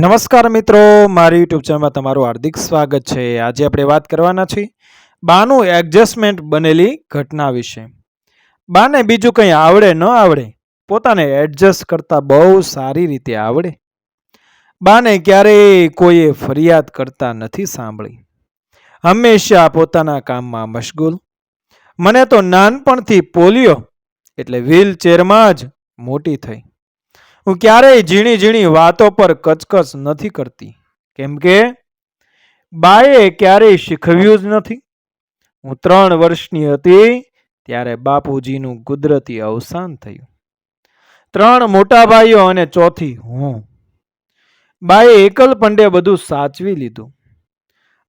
નમસ્કાર મિત્રો, મારી યુટ્યુબ ચેનલમાં તમારું હાર્દિક સ્વાગત છે. આજે આપણે વાત કરવાના છીએ બાનું એડજસ્ટમેન્ટ બનેલી ઘટના વિશે. બાને બીજું કંઈ આવડે ન આવડે, પોતાને એડજસ્ટ કરતા બહુ સારી રીતે આવડે. બાને ક્યારેય કોઈએ ફરિયાદ કરતા નથી સાંભળી. હંમેશા પોતાના કામમાં મશગુલ. મને તો નાનપણથી પોલિયો, એટલે વ્હીલચેરમાં જ મોટી થઈ. હું ક્યારેય ઝીણી ઝીણી વાતો પર કચકચ નથી કરતી. કેમ કે બાએ ક્યારેય શીખવ્યું જ નથી. હું ત્રણ વર્ષની હતી ત્યારે બાપુજીનું કુદરતી અવસાન થયું. ત્રણ મોટા ભાઈઓ અને ચોથી હું. બાએ એકલ પંડે બધું સાચવી લીધું.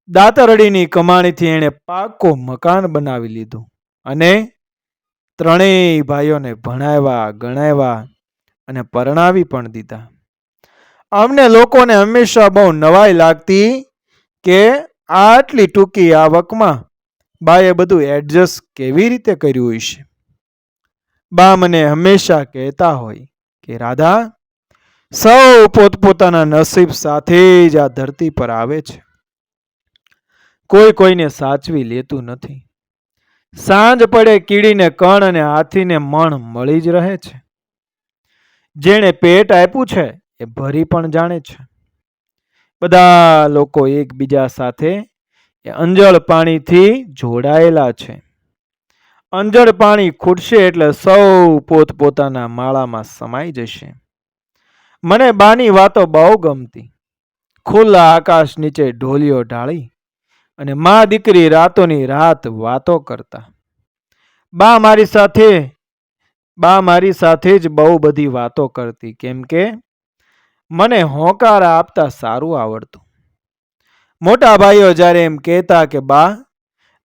દાતરડીની કમાણીથી એણે પાકો મકાન બનાવી લીધું. અને ત્રણેય ભાઈઓને ભણાવ્યા, ગણાવ્યા અને પરણાવી પણ દીધા. અમને લોકોને હંમેશા બહુ નવાઈ લાગતી કે આટલી ટૂંકી આવકમાં બાએ બધું એડજસ્ટ કેવી રીતે કર્યું હશે? બા મને હંમેશા કહેતા હોય કે, રાધા, સૌ પોતપોતાના નસીબ સાથે જ આ ધરતી પર આવે છે. કોઈ કોઈને સાચવી લેતું નથી. સાંજ પડે, કીડીને કણ અને હાથીને મણ મળી જ રહે છે. જેણે પેટ આપ્યું છે, એ ભરી પણ જાણે છે. બધા લોકો એકબીજા સાથે એ અંજળ પાણીથી જોડાયેલા છે. અંજળ પાણી ખૂટશે એટલે સૌ પોતપોતાના માળામાં સમાઈ જશે. મને બાની વાતો બહુ ગમતી. ખુલ્લા આકાશ નીચે ઢોલિયો ઢાળી અને મા દીકરી રાતોની રાત વાતો કરતા. બા મારી સાથે બા મારી સાથે જ બહુ બધી વાતો કરતી, કેમ કે મને હોંકાર આપતા સારું આવડતું. મોટા ભાઈઓ જ્યારે એમ કહેતા કે, બા,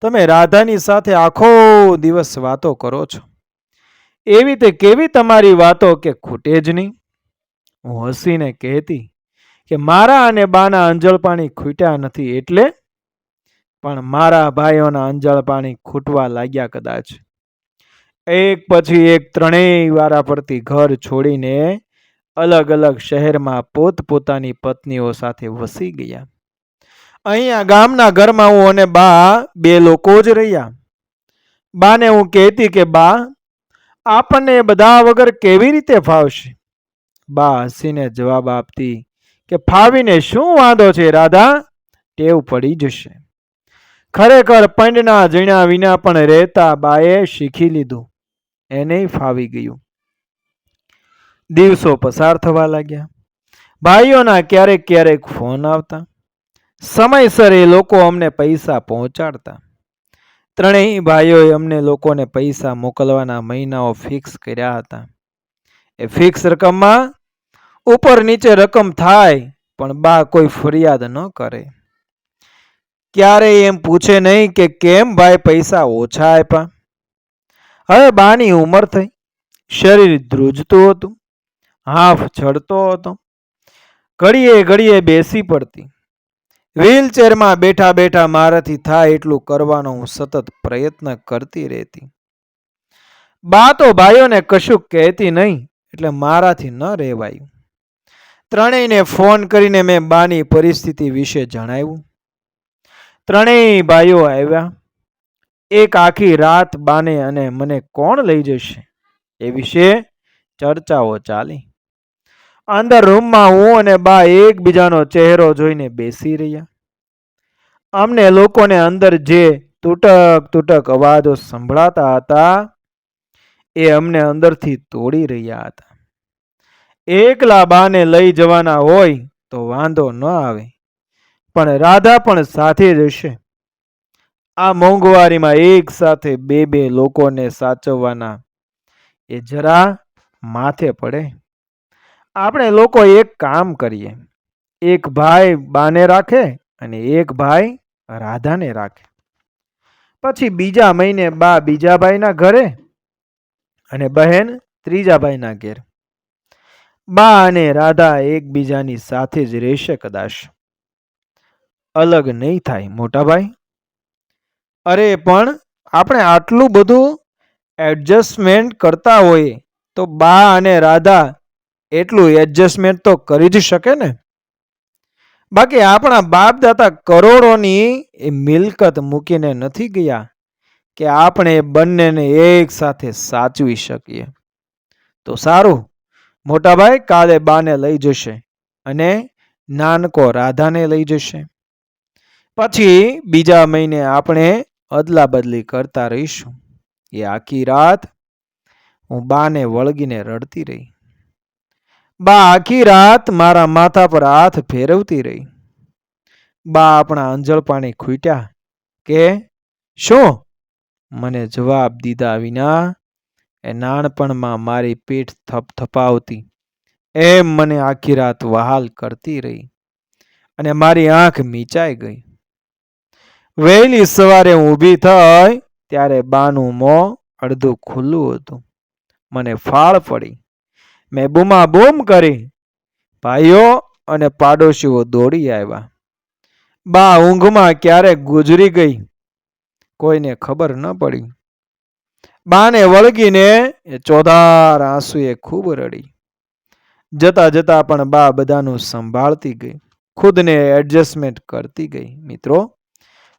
તમે રાધાની સાથે આખો દિવસ વાતો કરો છો. એવી તે કેવી તમારી વાતો કે ખૂટે જ નહીં? હું હસીને કહેતી કે, મારા અને બાના અંજળ પાણી ખૂટ્યા નથી એટલે પણ મારા ભાઈઓના અંજળ પાણી ખૂટવા લાગ્યા કદાચ. એક પછી એક ત્રણેય વારા પરથી ઘર છોડીને અલગ અલગ શહેરમાં પોતપોતાની પત્નીઓ સાથે વસી ગયા. અહીંયા ગામના ઘરમાં હું અને બા બે લોકો જ રહ્યા. બાને હું કહેતી કે, બા, આપણને એ બધા વગર કેવી રીતે ફાવશે? બા હસીને જવાબ આપતી કે, ફાવીને શું વાંધો છે, રાધા? ટેવ પડી જશે. ખરેખર પંડના જીણા વિના પણ રહેતા બાએ શીખી લીધું. એને ફાવી ગયું. દિવસો પસાર થવા લાગ્યા. ભાઈઓના ક્યારેક ક્યારેક ફોન આવતા. સમયસર એ લોકો અમને પૈસા પહોંચાડતા. ત્રણેય ભાઈઓએ અમને લોકોને પૈસા મોકલવાના મહિનાઓ ફિક્સ કર્યા હતા. એ ફિક્સ રકમમાં ઉપર નીચે રકમ થાય, પણ બા કોઈ ફરિયાદ ન કરે. ક્યારેય એમ પૂછે નહીં કે કેમ ભાઈ પૈસા ઓછા આપ્યા? હવે બાની ઉંમર થઈ. શરીર ધ્રુજતું હતું. હાફ ચડતો હતો. ઘડીએ ઘડીએ બેસી પડતી. વ્હીલચેરમાં બેઠા બેઠા મારાથી થાય એટલું કરવાનો હું સતત પ્રયત્ન કરતી રહેતી. બા તો ભાઈઓને કશું કહેતી નહીં, એટલે મારાથી ન રહેવાયું. ત્રણેયને ફોન કરીને મેં બાની પરિસ્થિતિ વિશે જણાવ્યું. ત્રણેય ભાઈઓ આવ્યા. એક આખી રાત બાને અને મને કોણ લઈ જશે? એ વિશે ચર્ચાઓ ચાલી. અંદર રૂમમાં હું અને બા એકબીજાનો ચહેરો જોઈને બેસી રહ્યા. અમને લોકોને અંદર જે તૂટક તૂટક અવાજો સંભળાતા હતા, એ અમને અંદરથી તોડી રહ્યા હતા. એકલા બાને લઈ જવાના હોય તો વાંધો ન આવે, પણ રાધા પણ સાથે જ હશે. આ મોંઘવારીમાં એક સાથે બે બે લોકોને સાચવવાના એ જરા માથે પડે. આપણે લોકો એક કામ કરીએ. એક ભાઈ બાને રાખે અને એક ભાઈ રાધાને રાખે. પછી બીજા મહિને બા બીજા ભાઈના ઘરે અને બહેન ત્રીજા ભાઈના ઘેર. બા અને રાધા એકબીજાની સાથે જ રહેશે કદાચ. અલગ નહીં થાય, મોટા ભાઈ. અરે, પણ આપણે આટલું બધું એડજસ્ટમેન્ટ કરતા હોઈએ તો બા અને રાધા એટલું એડજસ્ટમેન્ટ તો કરી જ શકે ને? બાકી આપણા બાપ દાતા કરોડોની એ મિલકત મૂકીને નથી ગયા કે આપણે બંનેને એક સાથે સાચવી શકીએ. તો સારું, મોટાભાઈ કાલે બાને લઈ જશે અને નાનકો રાધાને લઈ જશે. પછી બીજા મહિને આપણે અદલા બદલી કરતા રહીશું. એ આખી રાત હું બાને વળગીને રડતી રહી. બા આખી રાત મારા માથા પર હાથ ફેરવતી રહી. બા આપણા અંજળ પાણી ખૂટ્યા કે, શું? મને જવાબ દીધા વિના એ નાનપણમાં મારી પીઠ થપથપાવતી એમ મને આખી રાત વહાલ કરતી રહી અને મારી આંખ મીચાઈ ગઈ. વહેલી સવારે હું ઊભી થઈ ત્યારે બાનું મોં અડધું ખુલ્લું હતું. મને ફાળ પડી. મેં બૂમા બૂમ કરી. ભાઈઓ અને પાડોશીઓ દોડી આવ્યા. બા ઊંઘમાં ક્યારે ગુજરી ગઈ. કોઈને ખબર ન પડી. બાને વળગીને એ ચોધાર આંસુએ ખૂબ રડી. જતા જતા પણ બા બધાનું સંભાળતી ગઈ. ખુદને એડજસ્ટમેન્ટ કરતી ગઈ. મિત્રો